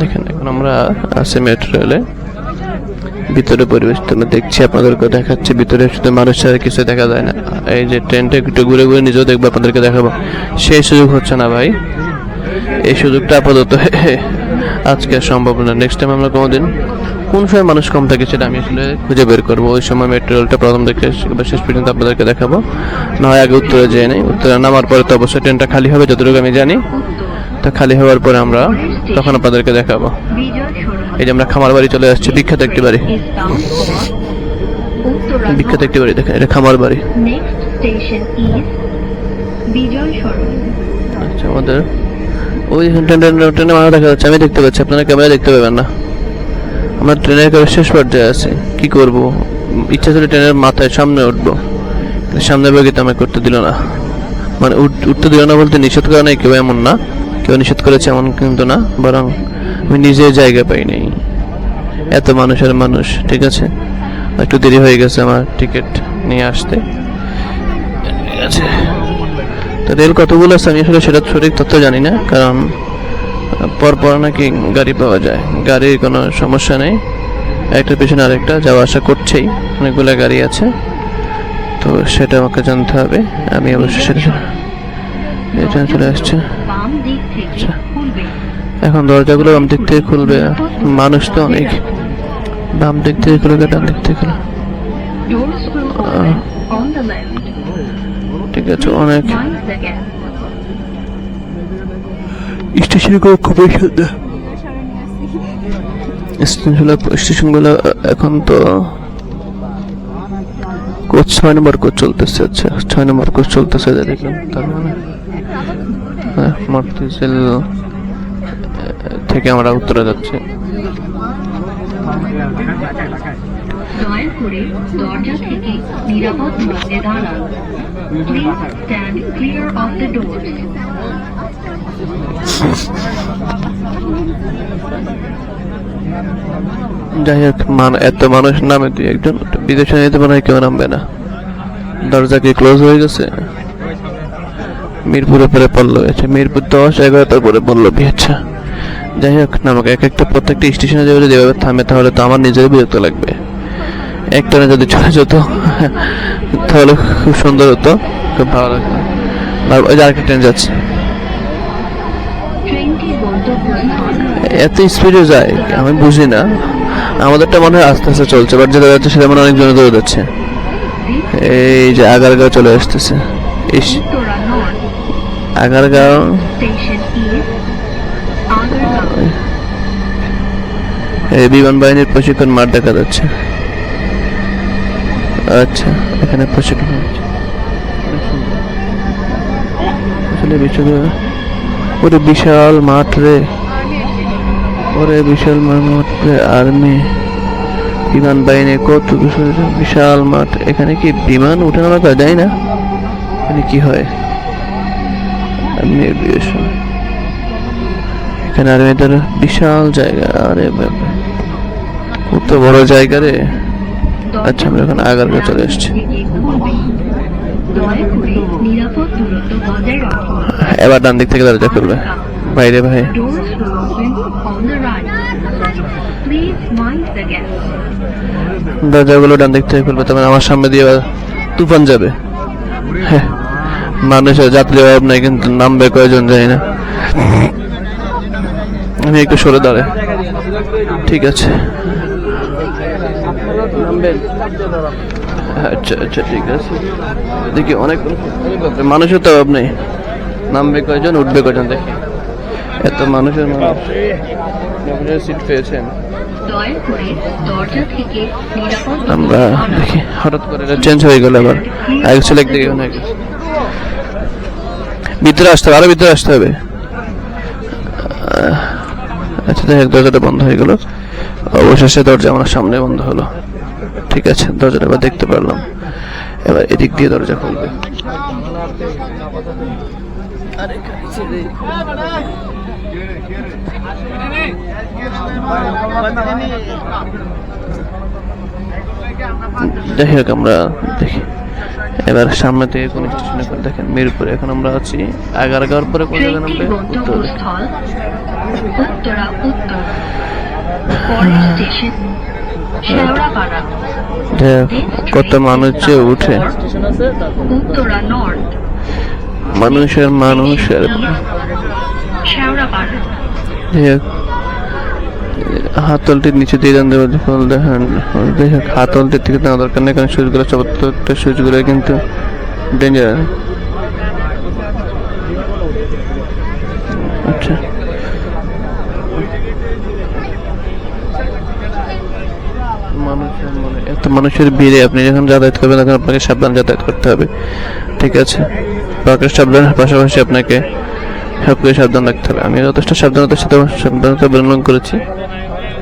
দেখেন, এখন আমরা আছি মেট্রো রেলে ভিতরে পরিবেশ তোমরা দেখছি আপনাদেরকে দেখাচ্ছি। ভিতরে শুধু মানুষ ছাড়া কিছু দেখা যায় না। এই যে ট্রেনটা একটু ঘুরে ঘুরে নিজেও দেখব, আপনাদেরকে দেখাবো। সেই সুযোগ হচ্ছে না ভাই। এই সুযোগটা আপাতত আজকে সম্ভব না। নেক্সট টাইম আমরা কোনোদিন কোন সময় মানুষ কম থাকে সেটা আমি আসলে খুঁজে বের করব। ওই সময় মেট্রো রেলটা প্রথম এবার শেষ পর্যন্ত আপনাদেরকে দেখাবো। না হয় আগে উত্তরে যেয়ে নেই। উত্তরে নামার পরে তো অবশ্যই ট্রেনটা খালি হবে, যতটুকু আমি জানি। তো খালি হওয়ার পরে আমরা তখন আপনাদেরকে দেখাবো। এই যে আমরা খামার বাড়ি চলে আসছি, বিখ্যাত একটি বাড়ি। বিখ্যাত একটি বাড়ি, দেখেন, এটা খামার বাড়ি। আচ্ছা আমাদের ওই ট্রেন মানুষ দেখা যাচ্ছে, আমি দেখতে পাচ্ছি, আপনারা ক্যামেরা দেখতে পাবেন না। আমরা ট্রেনের একেবারে শেষ পর্যায়ে আছি, কি করব? ইচ্ছা ছিল ট্রেনের মাথায় সামনে উঠবো, কিন্তু সামনে বগিতে আমাকে করতে দিল না। মানে উঠ- উঠতে দিল না বলতে নিষেধ করে নাই, কেউ এমন না। কেউ নিষেধ করেছে এমন কিন্তু না, বরং আমি নিজে জায়গা পাই নাই এত মানুষের মানুষ, ঠিক আছে? একটু দেরি হয়ে গেছে আমার টিকিট নিয়ে আসতে। ঠিক আছে। তো রেল কতগুলো আছে আমি আসলে সেটা সঠিক তথ্য জানি না, কারণ পর পর নাকি গাড়ি পাওয়া যায়। গাড়ির কোনো সমস্যা নেই। একটা পেছনে আরেকটা যাওয়া আসা করছেই। অনেকগুলো গাড়ি আছে। তো সেটা আমাকে জানতে হবে। আমি অবশ্যই সেটা চলে আসছে। আচ্ছা। এখন দরজাগুলো বাম দিক থেকে খুলবে মানুষ তো অনেক বাম দিক থেকে খুলবে ডান দিক থেকে left. ঠিক আছে অনেক gap. স্টেশনগুলো খুবই সুন্দর স্টেশনগুলো স্টেশনগুলো এখন তো কোচ ছয় নম্বর কোচ চলতেছে আচ্ছা ছয় নম্বর কোচ চলতেছে দেখলাম তার মানে হ্যাঁ, মর্তিঝিল থেকে আমরা উত্তরে যাচ্ছি। যাই হোক মান এত মানুষ নামে তুই একজন বিদেশে নিতে মনে হয় কেউ নামবে না। দরজা কি ক্লোজ হয়ে গেছে? মিরপুরে পরে পড়ল আচ্ছা মিরপুর দশ, এগারো তারপরে পড়ল আচ্ছা যাই হোক না আমাকে এক একটা প্রত্যেকটা স্টেশনে যাবে যদি এভাবে থামে, তাহলে তো আমার নিজেরই বিরক্ত লাগবে। একটানে যদি চলে যেত, তাহলে খুব সুন্দর হতো, খুব ভালো লাগতো। আর ওই যে আরেকটা ট্রেন যাচ্ছে। এত স্পিডে যায়, আমি বুঝি না। আমাদেরটা মনে হয় আস্তে আস্তে চলছে বাট যেটা যাচ্ছে সেটা মনে হয় অনেকজনে দৌড়ে যাচ্ছে এই যে আগার আগারগাঁও চলে আসতেছে। ইস। আগারগাঁও। বিমান বাহিনীর প্রশিক্ষণ মাঠ দেখা যাচ্ছে। আচ্ছা এখানে প্রশিক্ষণ আসলে বিষয় ওরে বিশাল মাঠ রে। ওরে বিশাল মাঠ রে আর্মি। বিমান বাহিনী কত বিশাল- বিশাল মাঠ। এখানে কি বিমান উঠে নামা করা যায় না। এখানে কি হয়? আর্মি এভিয়েশন এখানে আর্মিদের বিশাল জায়গা আরে কত বড় জায়গা রে। আচ্ছা আমরা এখন আগারগাঁও চলে এসেছি। এবার ডান দিক থেকে দরজা খুলবে। বাইরে ভাই. দরজাগুলো ডান দিক থেকে খুলবে তবে আমার সামনে দিয়ে তুফান যাবে। হ্যাঁ, মানুষের যাত্রী অভাব নাই, কিন্তু নামবে কয়জন যায় না। আমি একটু সরে দাঁড়াই। ঠিক আছে। আচ্ছা আচ্ছা ঠিক আছে। দেখি অনেক মানুষের তো অভাব নেই। নামবে কয়জন, উঠবে কয়জন দেখি। এত মানুষের মানুষ। সিট পেয়েছেন। দয়া করে দরজা থেকে নিরাপদ আমরা দেখি হঠাৎ করে এটা চেঞ্জ হয়ে গেল আবার। আগে ছিল একদিকে ভিতরে আসতে হবে আরও ভিতরে আসতে হবে। আচ্ছা দেখ দরজাটা বন্ধ হয়ে গেল। অবশেষে দরজা আমার সামনে বন্ধ হলো। ঠিক আছে দরজাটা এবার দেখতে পারলাম। এবার এদিক দিয়ে দরজা খুলবে। যাই হোক আমরা দেখি। এবার সামনে থেকে কোন স্টেশনে করে দেখেন। মিরপুরে এখন আমরা আছি। আগারগাঁওর পরে কোন ট্রেনটি নামবে? উত্তরে। কত মানুষ যে উঠে। মানুষের মানুষের। হাতলটির নিচে দিয়ে দেন দেবো ফল দেখেন দেখ হাতলটির থেকে দেওয়া দরকার নেই, কারণ সুইচগুলো প্রত্যেকটা সুইচগুলো কিন্তু ডেঞ্জার আচ্ছা। মানুষের মানে ভিড়ে আপনি যখন যাতায়াত করবেন, তখন আপনাকে সাবধান যাতায়াত করতে হবে। ঠিক আছে। সাবধানের পাশাপাশি আপনাকে সবকিছু সাবধান রাখতে হবে। আমি যথেষ্ট সাবধানতার সাথে সাবধানতা অবলম্বন করেছি।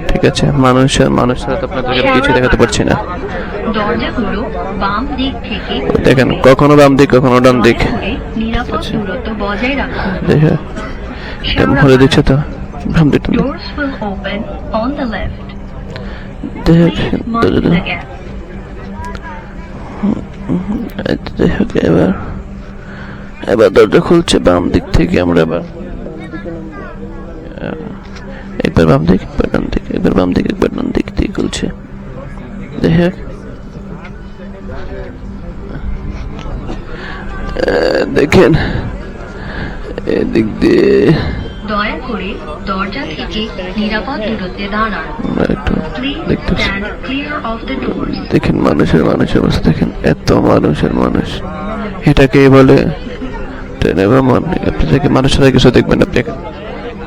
ঠিক আছে মানুষের মানুষ ছাড়া তো আপনাদেরকে কিছু দেখাতে পারছি না। দেখেন কখনো বাম দিক কখনো ডান দিক। ভরে দিচ্ছে তো। বাম দিক। এবার। এবার দরজা খুলছে বাম দিক থেকে আমরা এবার একবার বাম দিক একবার ডান দিক একবার বাম দিক একবার ডান দিক দিয়ে খুলছে। দেখ দেখেন এদিক দিয়ে করে দরজা থেকে নিরাপদ দূরত্বে দাঁড়ান. দেখেন মানুষের মানুষের অবস্থা দেখেন এত মানুষের মানুষ। এটাকে বলে ট্রেনে ভ্রমণ আপনি থেকে মানুষের কিছু দেখবেন আপনি এখানে।